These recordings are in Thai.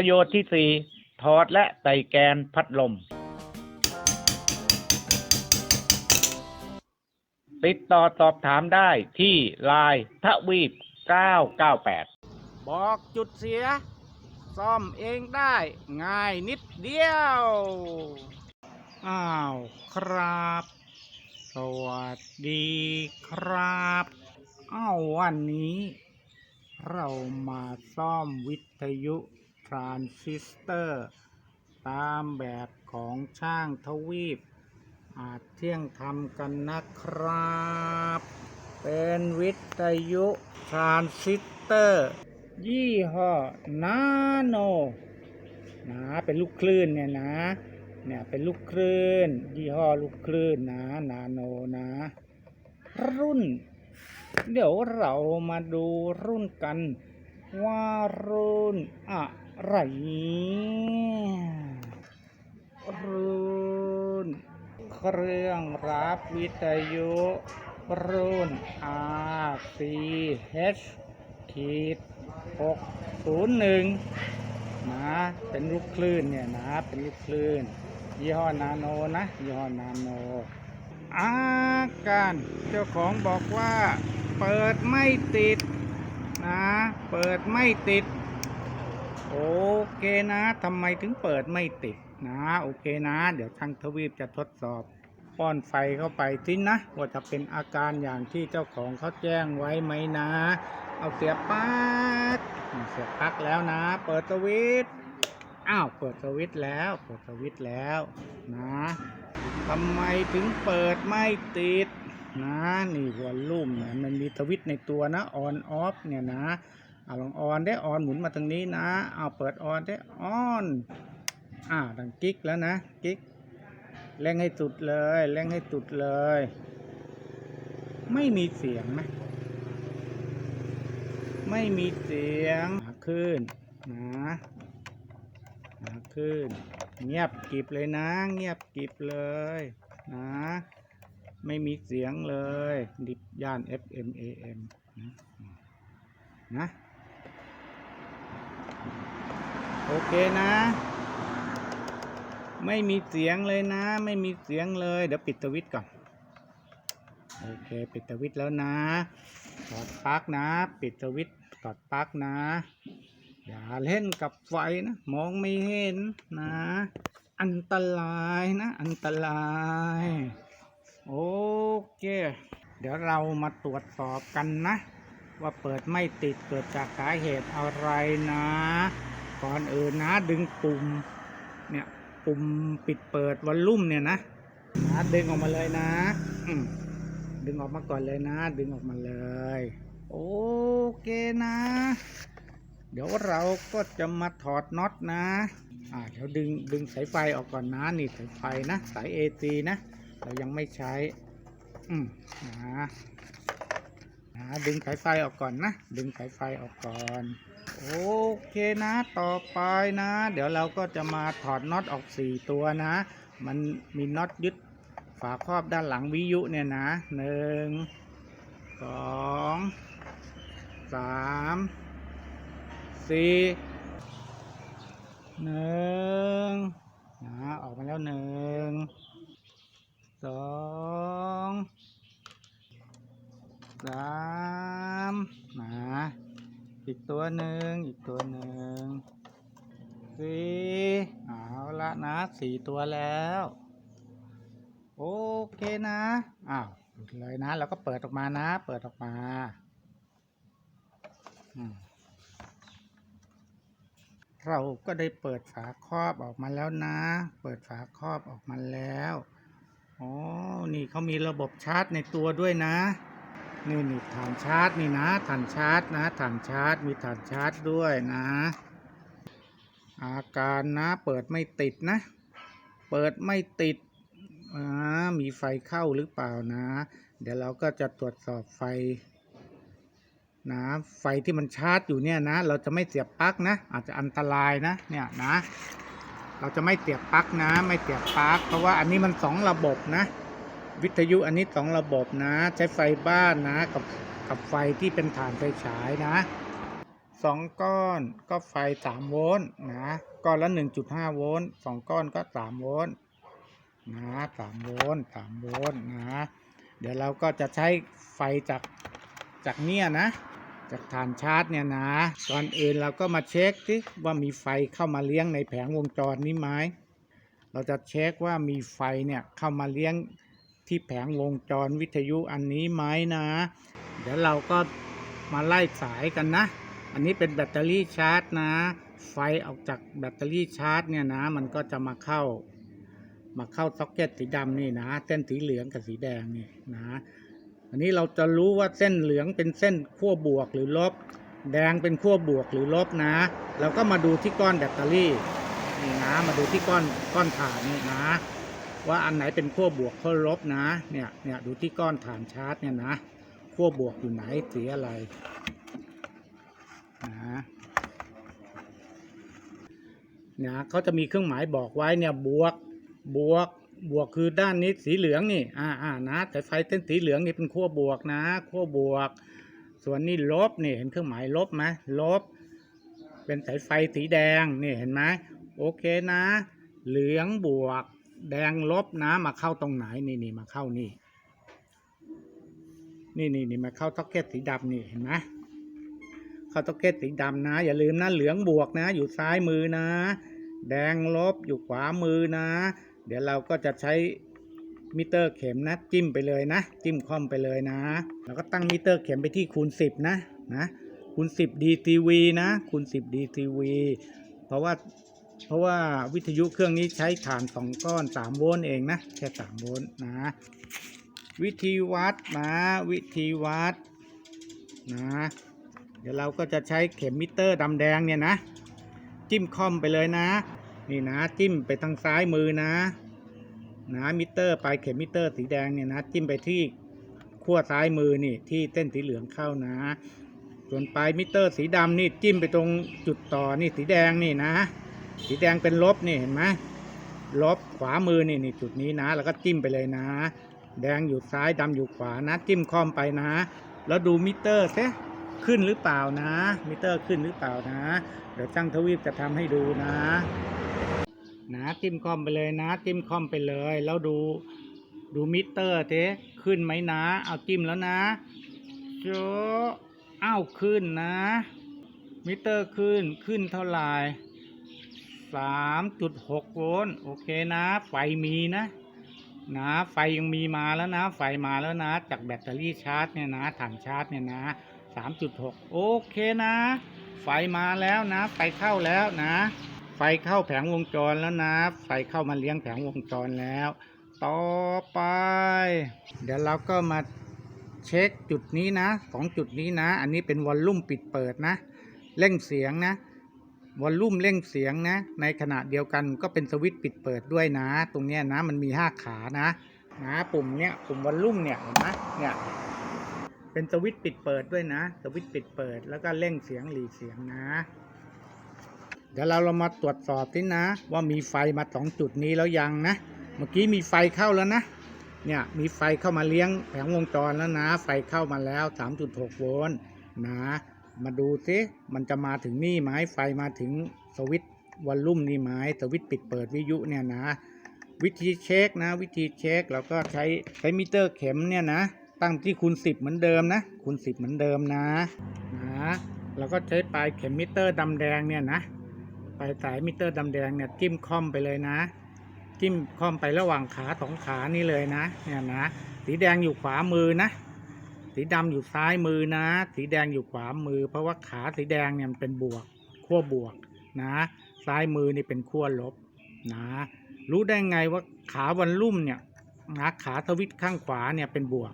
ประโยชน์ที่สี่ถอดและใส่แกนพัดลม ติดต่อสอบถามได้ที่ไลน์ทวีป 998 บอกจุดเสีย ซ่อมเองได้ง่ายนิดเดียว อ้าวครับ สวัสดีครับอ้าววันนี้เรามาซ่อมวิทยุ ทรานซิสเตอร์ ตามแบบของช่างทวีป อาจเที่ยงทำกันนะครับ เป็นวิทยุทรานซิสเตอร์ ยี่ห้อนาโนนะเป็นลูกคลื่นเนี่ยนะเนี่ยเป็นลูกคลื่น ยี่ห้อลูกคลื่นนะนาโนนะ รุ่น เดี๋ยวเรามาดูรุ่นกันว่ารุ่นอะ ไรรุ่น เครื่องรับวิทยุ รุ่น RCH ขีด601นะ เป็นลูกคลื่นเนี่ยนะ เป็นลูกคลื่น ยี่ห้อนาโนนะ ยี่ห้อนาโน อาการเจ้าของบอกว่า เปิดไม่ติดนะ เปิดไม่ติด โอเคนะทำไมถึงเปิดไม่ติดนะ โอเคนะ เดี๋ยวทางทวีปจะทดสอบป้อนไฟเข้าไปทินะ ว่าจะเป็นอาการอย่างที่เจ้าของเขาแจ้งไว้ไหมนะ เอาเสียบปลั๊กเสียบปลั๊กแล้วนะ เปิดสวิตช์อ้าวเปิดสวิตช์แล้ว เปิดสวิตช์แล้วนะทำไมถึงเปิดไม่ติดนะ นี่วอลลุ่มเนี่ยมันมีสวิตช์ในตัวนะออนออฟเนี่ยนะ เอาลองออนได้ออนหมุนมาทางนี้นะ เอาเปิดออนได้ออนอ่าดังกิ๊กแล้วนะกิ๊กเร่งให้สุดเลยเร่งให้สุดเลย ไม่มีเสียงนะไม่มีเสียงหาขึ้นนะหาขึ้น เงียบกิบเลยนะ เงียบกิบเลยนะไม่มีเสียงเลย ดิบย่าน FM AM นะนะ โอเคนะ ไม่มีเสียงเลยนะ ไม่มีเสียงเลย เดี๋ยวปิดสวิตช์ก่อน โอเคปิดสวิตช์แล้วนะถอดปลั๊กนะ ปิดสวิตช์ถอดปลั๊กนะ อย่าเล่นกับไฟนะ มองไม่เห็นนะ อันตรายนะ อันตราย โอเค เดี๋ยวเรามาตรวจสอบกันนะ ว่าเปิดไม่ติดเกิดจากสาเหตุอะไรนะ ก่อนอื่นนะ ดึงปุ่ม เนี่ย ปุ่มปิดเปิดวอลลุ่มเนี่ยนะนะดึงออกมาเลยนะดึงออกมาก่อนเลยนะ ดึงออกมาเลย โอเคนะ เดี๋ยวเราก็จะมาถอดน็อตนะ อ่าเดี๋ยวดึงดึงสายไฟออกก่อนนะนี่สายไฟนะ สาย AC นะ เรายังไม่ใช้ อืมนะนะดึงสายไฟออกก่อนนะ ดึงสายไฟออกก่อน โอเคนะต่อไปนะ เดี๋ยวเราก็จะมาถอดน็อตออกสี่ตัวนะ มันมีน็อตยึดฝาครอบด้านหลังวิทยุเนี่ยนะหนึ่งสองสามสี่หนึ่งนะออกมาแล้วหนึ่งสองสามนะ อีกตัวหนึ่งอีกตัวหนึ่งสี่เอาละนะสี่ตัวแล้ว โอเคนะอ้าวหยุดเลยนะเราก็เปิดออกมานะ เปิดออกมาเราก็ได้เปิดฝาครอบออกมาแล้วนะ เปิดฝาครอบออกมาแล้วอ๋อนี่เขามีระบบชาร์จในตัวด้วยนะ นี่นี่ฐานชาร์จนี่นะฐานชาร์จนะฐานชาร์จมีฐานชาร์จด้วยนะ อาการนะเปิดไม่ติดนะ เปิดไม่ติดอ่ามีไฟเข้าหรือเปล่านะ เดี๋ยวเราก็จะตรวจสอบไฟนะไฟที่มันชาร์จอยู่เนี่ยนะ เราจะไม่เสียบปลั๊กนะ อาจจะอันตรายนะเนี่ยนะ เราจะไม่เสียบปลั๊กนะ ไม่เสียบปลั๊กเพราะว่าอันนี้มันสองระบบนะ วิทยุอันนี้สองระบบนะ ใช้ไฟบ้านนะ กับกับไฟที่เป็นฐานไฟฉายนะสองก้อนก็ไฟสามโวลต์นะ ก้อนละหนึ่งจุดห้าโวลต์สองก้อนก็สามโวลต์นะสามโวลต์สามโวลต์นะ เดี๋ยวเราก็จะใช้ไฟจากจากเนี่ยนะ จากฐานชาร์จเนี่ยนะก่อนอื่นเราก็มาเช็คสิว่ามีไฟเข้ามาเลี้ยงในแผงวงจรนี้ไหมเราจะเช็คว่ามีไฟเนี่ยเข้ามาเลี้ยง ที่แผงวงจรวิทยุอันนี้ไหมนะ เดี๋ยวเราก็มาไล่สายกันนะ อันนี้เป็นแบตเตอรี่ชาร์จนะ ไฟออกจากแบตเตอรี่ชาร์จเนี่ยนะ มันก็จะมาเข้า มาเข้าซ็อกเก็ตสีดำนี่นะ เส้นสีเหลืองกับสีแดงนี่นะ อันนี้เราจะรู้ว่าเส้นเหลืองเป็นเส้นขั้วบวกหรือลบ แดงเป็นขั้วบวกหรือลบนะ เราก็มาดูที่ก้อนแบตเตอรี่นี่นะ มาดูที่ก้อนก้อนฐานนี่นะ ว่าอันไหนเป็นขั้วบวกขั้วลบนะ เนี่ยเนี่ยดูที่ก้อนฐานชาร์จเนี่ยนะขั้วบวกอยู่ไหนสีอะไรนะเนี่ยเขาจะมีเครื่องหมายบอกไว้เนี่ยบวกบวกบวกคือด้านนี้สีเหลืองนี่อ่าอ่านะแต่ไฟเส้นสีเหลืองนี่เป็นขั้วบวกนะขั้วบวก ส่วนนี้ลบนี่เห็นเครื่องหมายลบไหมลบ เป็นสายไฟสีแดงนี่เห็นไหมโอเคนะ เหลืองบวก แดงลบนะมาเข้าตรงไหนนี่นี่มาเข้านี่ นี่นี่นี่มาเข้าต็อกเก็ตสีดำนี่เห็นไหมเข้าต็อกเก็ตสีดำนะ อย่าลืมนะเหลืองบวกนะ อยู่ซ้ายมือนะ แดงลบอยู่ขวามือนะ เดี๋ยวเราก็จะใช้มิเตอร์เข็มนะจิ้มไปเลยนะ จิ้มคอมไปเลยนะ แล้วก็ตั้งมิเตอร์เข็มไปที่คูณ 10 นะนะคูณ 10 DTV นะคูณ 10 DTV เพราะว่า เพราะว่าวิทยุเครื่องนี้ใช้ฐานสองก้อนสามโวลต์เองนะ แค่สามโวลต์นะ วิธีวัดนะ วิธีวัดนะ เดี๋ยวเราก็จะใช้เข็มมิเตอร์ดำแดงเนี่ยนะ จิ้มคอมไปเลยนะ นี่นะจิ้มไปทางซ้ายมือนะ นะมิเตอร์ปลายเข็มมิเตอร์สีแดงเนี่ยนะ จิ้มไปที่ขั้วซ้ายมือนี่ที่เส้นสีเหลืองเข้านะ ส่วนปลายมิเตอร์สีดำนี่จิ้มไปตรงจุดต่อนี่สีแดงนี่นะ สีแดงเป็นลบนี่เห็นไหมลบขวามือนี่นี่จุดนี้นะ แล้วก็จิ้มไปเลยนะ แดงอยู่ซ้ายดำอยู่ขวานะ จิ้มคอมไปนะ แล้วดูมิเตอร์เซขึ้นหรือเปล่านะ มิเตอร์ขึ้นหรือเปล่านะ เดี๋ยวช่างทวีปจะทำให้ดูนะ นะจิ้มคอมไปเลยนะ จิ้มคอมไปเลย แล้วดูดูมิเตอร์เทขึ้นไหมนะ เอาจิ้มแล้วนะโจอ้าวขึ้นนะ มิเตอร์ขึ้นขึ้นเท่าไหร่ สามจุดหกโวลต์โอเคนะ ไฟมีนะ นะไฟยังมีมาแล้วนะ ไฟมาแล้วนะ จากแบตเตอรี่ชาร์จเนี่ยนะถังชาร์จเนี่ยนะสามจุดหกโอเคนะ ไฟมาแล้วนะ ไฟเข้าแล้วนะ ไฟเข้าแผงวงจรแล้วนะ ไฟเข้ามาเลี้ยงแผงวงจรแล้ว ต่อไป เดี๋ยวเราก็มาเช็คจุดนี้นะสองจุดนี้นะ อันนี้เป็นวอลลุ่มปิดเปิดนะ เร่งเสียงนะ วอลลุ่มเร่งเสียงนะ ในขณะเดียวกันก็เป็นสวิตช์ปิดเปิดด้วยนะ ตรงเนี้ยนะมันมีห้าขานะนะปุ่มเนี้ยปุ่มวอลลุ่มเนี่ยเห็นไหมเนี่ยเป็นสวิตช์ปิดเปิดด้วยนะ สวิตช์ปิดเปิด แล้วก็เร่งเสียงหลีเสียงนะ เดี๋ยวเราเรามาตรวจสอบที่นะ ว่ามีไฟมาสองจุดนี้แล้วยังนะ เมื่อกี้มีไฟเข้าแล้วนะ เนี่ยมีไฟเข้ามาเลี้ยงแผงวงจรแล้วนะ ไฟเข้ามาแล้ว 3.6 โวลต์นะ มาดูซิมันจะมาถึงนี่ไหมไฟมาถึงสวิตวอลลุ่มนี่ไหมสวิตปิดเปิดวิทยุเนี่ยนะ วิธีเช็คนะ วิธีเช็คเราก็ใช้ใช้มิเตอร์เข็มเนี่ยนะ ตั้งที่คูณ10เหมือนเดิมนะคูณ10เหมือนเดิมนะนะเราก็ใช้ปลายเข็มมิเตอร์ดำแดงเนี่ยนะปลายสายมิเตอร์ดำแดงเนี่ยจิ้มคอมไปเลยนะ จิ้มคอมไประหว่างขาสองขานี่เลยนะเนี่ยนะ สีแดงอยู่ขวามือนะ สีดำอยู่ซ้ายมือนะ สีแดงอยู่ขวามือ เพราะว่าขาสีแดงเนี่ยมันเป็นบวกขั้วบวกนะ ซ้ายมือนี่เป็นขั้วลบนะ รู้ได้ไงว่าขาวันลุ่มเนี่ยนะขาสวิตข้างขวาเนี่ยเป็นบวก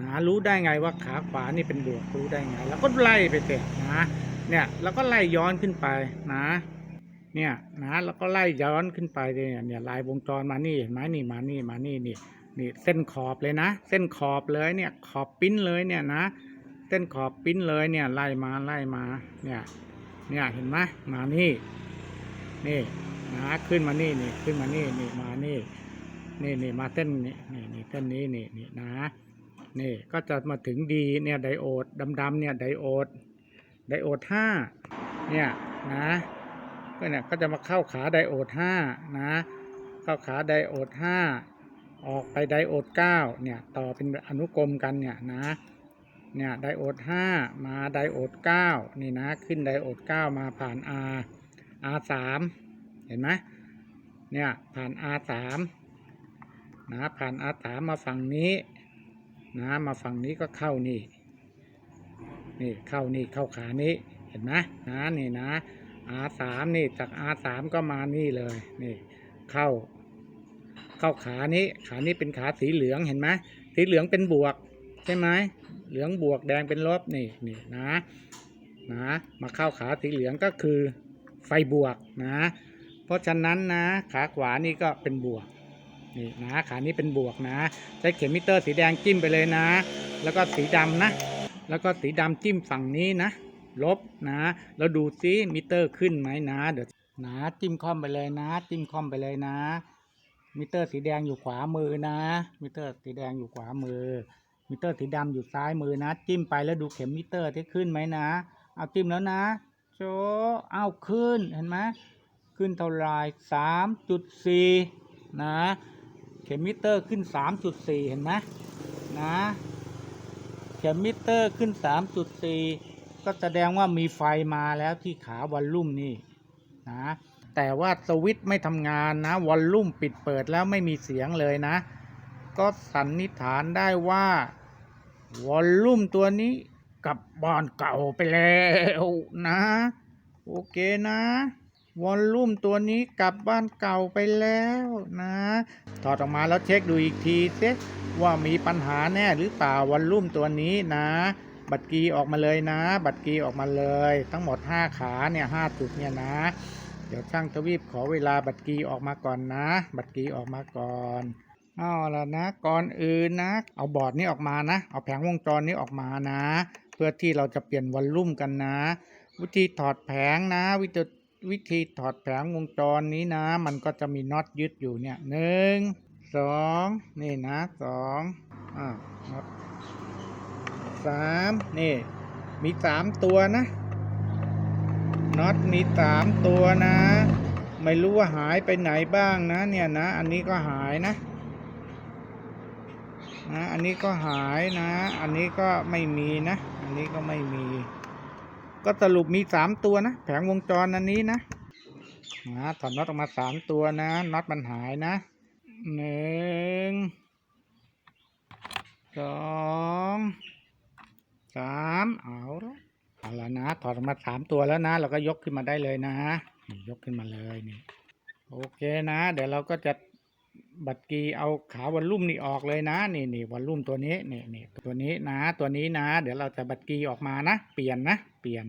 นะรู้ได้ไงว่าขาขวานี่เป็นบวกรู้ได้ไง แล้วก็ไล่ไปเตะนะ เนี่ยแล้วก็ไล่ย้อนขึ้นไปนะ เนี่ยนะแล้วก็ไล่ย้อนขึ้นไปเนี่ยเนี่ยลายวงจรมานี่เห็นไหมนี่มานี่มานี่นี่ นี่เส้นขอบเลยนะ เส้นขอบเลยเนี่ยขอบปิ้นเลยเนี่ยนะ เส้นขอบปิ้นเลยเนี่ยไล่มาไล่มาเนี่ยเนี่ยเห็นไหมมานี่นี่นะขึ้นมานี่นี่ขึ้นมานี่นี่มานี่นี่นี่มาเส้นนี่นี่นี่เส้นนี้นี่นี่นะนี่ก็จะมาถึงดีเนี่ยไดโอดดำๆเนี่ยไดโอดไดโอดห้าเนี่ยนะก็เนี่ยก็จะมาเข้าขาไดโอดห้านะ เข้าขาไดโอดห้า ออกไปไดโอดเก้าเนี่ยต่อเป็นอนุกรมกันเนี่ยนะเนี่ยไดโอดห้ามาไดโอดเก้านี่นะขึ้นไดโอดเก้ามาผ่าน R R สามเห็นไหมเนี่ยผ่าน R สามนะผ่าน R สามมาฝั่งนี้นะมาฝั่งนี้ก็เข้านี่นี่เข้านี่เข้าขานี้เห็นไหมนะนี่นะ R สามนี่จาก R สามก็มานี่เลยนี่เข้า เข้าขานี้ ขานี้เป็นขาสีเหลืองเห็นไหมสีเหลืองเป็นบวก ใช่ไหมเหลืองบวกแดงเป็นลบนี่นี่นะนะมาเข้าขาสีเหลืองก็คือไฟบวกนะ เพราะฉะนั้นนะ ขาขวานี่ก็เป็นบวกนี่นะขานี้เป็นบวกนะ ใช้เข็มมิเตอร์สีแดงจิ้มไปเลยนะ แล้วก็สีดำนะ แล้วก็สีดำจิ้มฝั่งนี้นะ ลบนะแล้วดูซิมิเตอร์ขึ้นไหมนะ เดี๋ยวนะจิ้มคอมไปเลยนะ จิ้มคอมไปเลยนะ มิเตอร์สีแดงอยู่ขวามือนะ มิเตอร์สีแดงอยู่ขวามือ มิเตอร์สีดำอยู่ซ้ายมือนะ จิ้มไปแล้วดูเข็มมิเตอร์ที่ขึ้นไหมนะ เอาจิ้มแล้วนะโจเอาขึ้นเห็นไหมขึ้นเท่าไรสามจุดสี่นะ เข็มมิเตอร์ขึ้นสามจุดสี่เห็นไหมนะ เข็มมิเตอร์ขึ้นสามจุดสี่ก็แสดงว่ามีไฟมาแล้วที่ขาวอลลุ่มนี่นะ แต่ว่าสวิตช์ไม่ทำงานนะวอลลุ่มปิดเปิดแล้วไม่มีเสียงเลยนะ ก็สันนิษฐานได้ว่าวอลลุ่มตัวนี้กับบ้านเก่าไปแล้วนะ โอเคนะวอลลุ่มตัวนี้กลับบ้านเก่าไปแล้วนะ ถอดออกมาแล้วเช็คดูอีกทีเซว่ามีปัญหาแน่หรือเปล่าวอลลุ่มตัวนี้นะ บัตรกีออกมาเลยนะ บัตรกีออกมาเลย ทั้งหมด 5 ขาเนี่ยห้าจุดเนี่ยนะ ดี๋ยวช่างทวีปขอเวลาบัตรกีออกมาก่อนนะ บัตรกีออกมาก่อนเอาละนะก่อนอื่นนะ เอาบอร์ดนี้ออกมานะ เอาแผงวงจรนี้ออกมานะ เพื่อที่เราจะเปลี่ยนวอลลุ่มกันนะ วิธีถอดแผงนะ วิธีวิธีถอดแผงวงจรนี้นะ มันก็จะมีน็อตยึดอยู่เนี่ยหนึ่งสองนี่นะสองอ่าน็อสามนี่มีสามตัวนะ น็อตมีสามตัวนะ ไม่รู้ว่าหายไปไหนบ้างนะ เนี่ยนะ อันนี้ก็หายนะนะอันนี้ก็หายนะ อันนี้ก็ไม่มีนะ อันนี้ก็ไม่มี ก็สรุปมีสามตัวนะ แผงวงจรอันนี้นะนะถอดน็อตออกมาสามตัวนะ น็อตมันหายนะหนึ่งสองสามเอาละ เอาละนะถอดออกมาสามตัวแล้วนะเราก็ยกขึ้นมาได้เลยนะนี่ยกขึ้นมาเลยนี่โอเคนะ เดี๋ยวเราก็จะบัตรกีเอาขาวันลุ่มนี่ออกเลยนะนี่นี่วันลุ่มตัวนี้นี่นี่ตัวนี้นะ ตัวนี้นะ เดี๋ยวเราจะบัตรกีออกมานะ เปลี่ยนนะ เปลี่ยน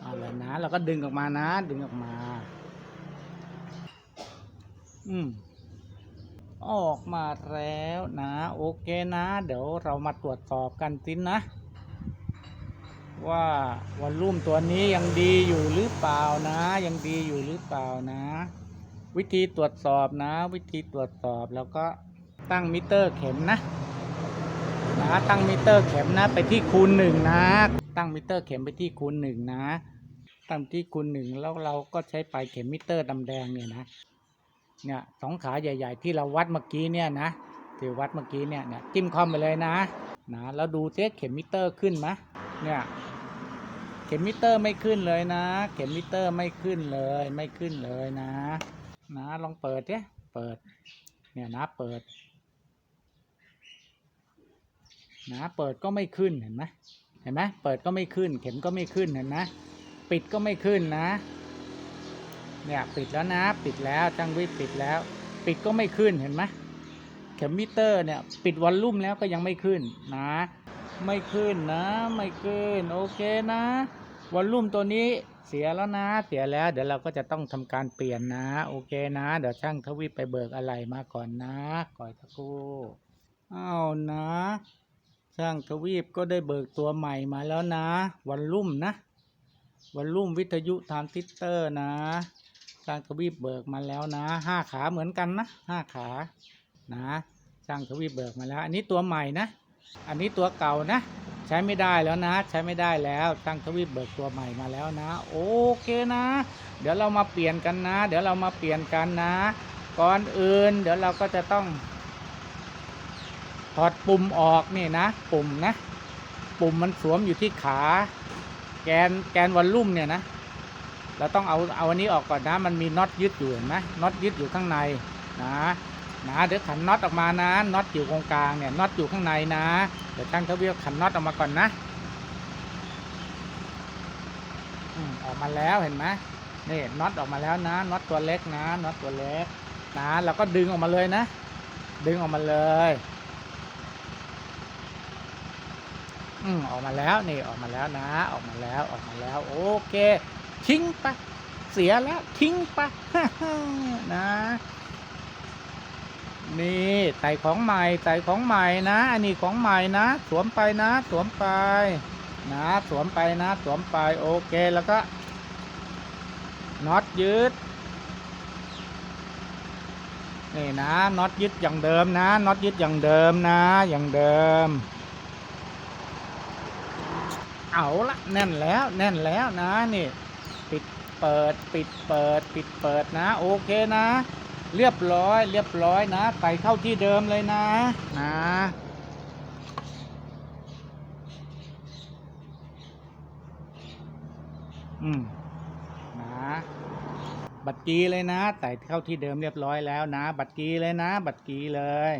เอาละนะเราก็ ดึงออกมานะ ดึงออกมา อืม ออกมาแล้วนะ โอเคนะ เดี๋ยวเรามาตรวจสอบกันสินนะ ว่าวอลลุ่มตัวนี้ยังดีอยู่หรือเปล่านะ ยังดีอยู่หรือเปล่านะ วิธีตรวจสอบนะ วิธีตรวจสอบแล้วก็ตั้งมิเตอร์เข็มนะนะตั้งมิเตอร์เข็มนะไปที่คูณหนึ่งนะ ตั้งมิเตอร์เข็มไปที่คูณหนึ่งนะ ตั้งที่คูณหนึ่งแล้วเราก็ใช้ปลายเข็มมิเตอร์ดำแดงเนี่ยนะเนี่ยสองขาใหญ่ ๆ ที่เราวัดเมื่อกี้เนี่ยนะที่วัดเมื่อกี้เนี่ยเนี่ยจิ้มคอมไปเลยนะนะแล้วดูเซเข็มมิเตอร์ขึ้นไหมเนี่ยเข็มมิเตอร์ไม่ขึ้นเลยนะ เข็มมิเตอร์ไม่ขึ้นเลยไม่ขึ้นเลยนะ นะลองเปิดเนี่ยเปิด เนี่ยนะเปิด นะเปิดก็ไม่ขึ้นเห็นไหมเห็นไหมเปิดก็ไม่ขึ้น เข็มก็ไม่ขึ้นเห็นไหม ปิดก็ไม่ขึ้นนะ เนี่ยปิดแล้วนะ ปิดแล้วจังวิทย์ปิดแล้ว ปิดก็ไม่ขึ้นเห็นไหมเข็มมิเตอร์เนี่ยปิดวอลลุ่มแล้วก็ยังไม่ขึ้นนะ ไม่ขึ้นนะ ไม่ขึ้น โอเคนะวอลลุ่มตัวนี้เสียแล้วนะ เสียแล้ว เดี๋ยวเราก็จะต้องทำการเปลี่ยนนะ โอเคนะ เดี๋ยวช่างทวีปไปเบิกอะไรมาก่อนนะก่อยตะครู่อ้าวนะ ช่างทวีปก็ได้เบิกตัวใหม่มาแล้วนะวอลลุ่มนะ วอลลุ่มวิทยุทานซิสเตอร์นะช่างทวีปเบิกมาแล้วนะห้าขาเหมือนกันนะห้าขานะช่างทวีปเบิกมาแล้ว อันนี้ตัวใหม่นะ อันนี้ตัวเก่านะ ใช้ไม่ได้แล้วนะ ใช้ไม่ได้แล้วช่างทวีปเบิกตัวใหม่มาแล้วนะ โอเคนะ เดี๋ยวเรามาเปลี่ยนกันนะ เดี๋ยวเรามาเปลี่ยนกันนะ ก่อนอื่น เดี๋ยวเราก็จะต้อง ถอดปุ่มออกนี่นะ ปุ่มนะ ปุ่มมันสวมอยู่ที่ขา แกนแกนวอลลุ่มเนี่ยนะเราต้องเอาเอาอันนี้ออกก่อนนะ มันมีน็อตยึดอยู่เห็นไหมน็อตยึดอยู่ข้างในนะนะเดี๋ยวขันน็อตออกมานะน็อตอยู่ตรงกลางเนี่ยน็อตอยู่ข้างในนะเดี๋ยวช่างเขาเบี้ยวขันน็อตออกมาก่อนนะอืมออกมาแล้วเห็นไหมนี่น็อตออกมาแล้วนะน็อตตัวเล็กนะน็อตตัวเล็กนะเราก็ดึงออกมาเลยนะ ดึงออกมาเลย อืมออกมาแล้วนี่ออกมาแล้วนะ ออกมาแล้วออกมาแล้ว โอเค ทิ้งไปะเสียแล้วทิ้งไปะนะ นี่ใส่ของใหม่ใส่ของใหม่นะอันนี้ของใหม่นะ สวมไปนะ สวมไป นะ สวมไปนะ สวมไปโอเคแล้วก็น็อตยึดนี่นะน็อตยึดอย่างเดิมนะน็อตยึดอย่างเดิมนะอย่างเดิม เอาละแน่นแล้วแน่นแล้วนะนี่ปิดเปิดปิดเปิด ปิดเปิดนะ โอเคนะ เรียบร้อย เรียบร้อยนะ ไปเข้าที่เดิมเลยนะนะอืมนะบัตรกีเลยนะ ใส่เข้าที่เดิมเรียบร้อยแล้วนะ บัตรกีเลยนะ บัตรกีเลย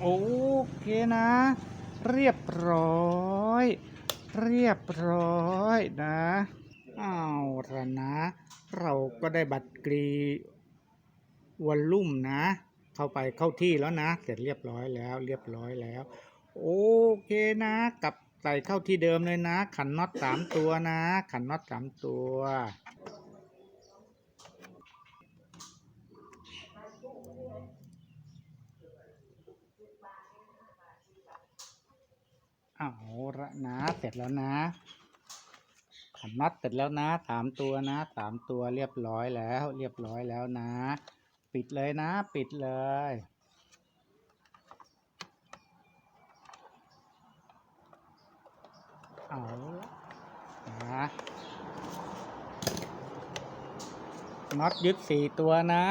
โอเคนะ เรียบร้อย เรียบร้อยนะเอาละนะ เราก็ได้บัตรกรีวอลลุ่มนะ เข้าไปเข้าที่แล้วนะ เสร็จเรียบร้อยแล้ว เรียบร้อยแล้ว โอเคนะกลับใส่เข้าที่เดิมเลยนะ ขันน็อตสามตัวนะ ขันน็อตสามตัว เอาละนะ เสร็จแล้วนะขันน็อตเสร็จแล้วนะสามตัวนะสามตัวเรียบร้อยแล้ว เรียบร้อยแล้วนะ ปิดเลยนะ ปิดเลยเอานะน็อตยึดสี่ตัวนะ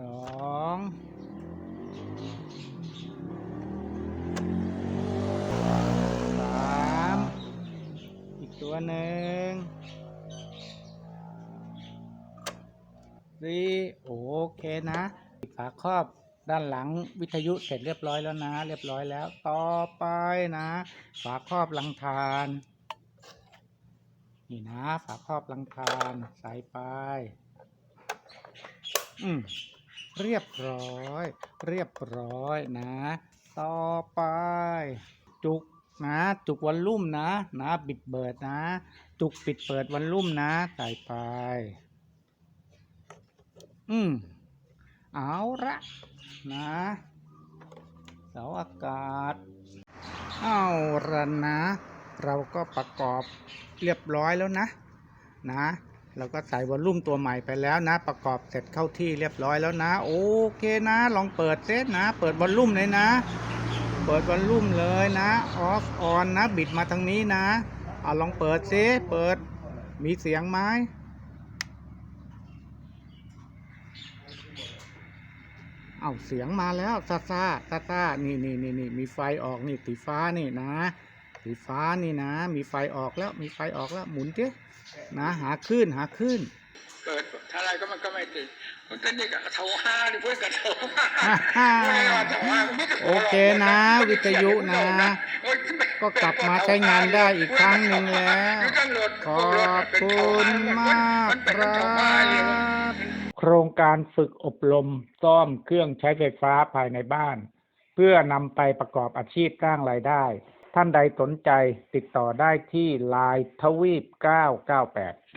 สองสามอีกตัวหนึ่งสี่โอเคนะฝาครอบด้านหลังวิทยุเสร็จเรียบร้อยแล้วนะ เรียบร้อยแล้ว ต่อไปนะ ฝาครอบลังทาน นี่นะ ฝาครอบลังทานใส่ไป อืม เรียบร้อย เรียบร้อยนะ ต่อไป จุกนะ จุกวอลลุ่มนะ นะบิดเบิดนะ จุกปิดเปิดวอลลุ่มนะใส่ไป อืมเอาละนะเสาอากาศ เอาละนะ เราก็ประกอบเรียบร้อยแล้วนะ นะ เราก็ใส่วอลลุ่มตัวใหม่ไปแล้วนะ ประกอบเสร็จเข้าที่เรียบร้อยแล้วนะ โอเคนะ ลองเปิดเซตนะ เปิดวอลลุ่มเลยนะ เปิดวอลลุ่มเลยนะออฟออนนะ บิดมาทางนี้นะเอาลองเปิดเซเปิดมีเสียงไหมเอาเสียงมาแล้วซาซาซาซานี่นี่นี่นี่มีไฟออกนี่สีฟ้านี่นะ สีฟ้านี่นะ มีไฟออกแล้วมีไฟออกแล้วหมุนดินะหาขึ้นหาขึ้นเปิดเท่าไรก็มันก็ไม่ติดมันก็นี่กับเท่าห้าดิเพื่อนกับเท่าห้าฮ่าฮ่าไม่ได้ว่าเท่าห้าไม่ได้โอเคนะ วิทยุนะ ก็กลับมาใช้งานได้อีกครั้งหนึ่งแล้ว ขอบคุณมากครับโครงการฝึกอบรมซ่อมเครื่องใช้ไฟฟ้าภายในบ้าน เพื่อนำไปประกอบอาชีพสร้างรายได้ ท่านใดสนใจติดต่อได้ที่ไลน์ทวีป998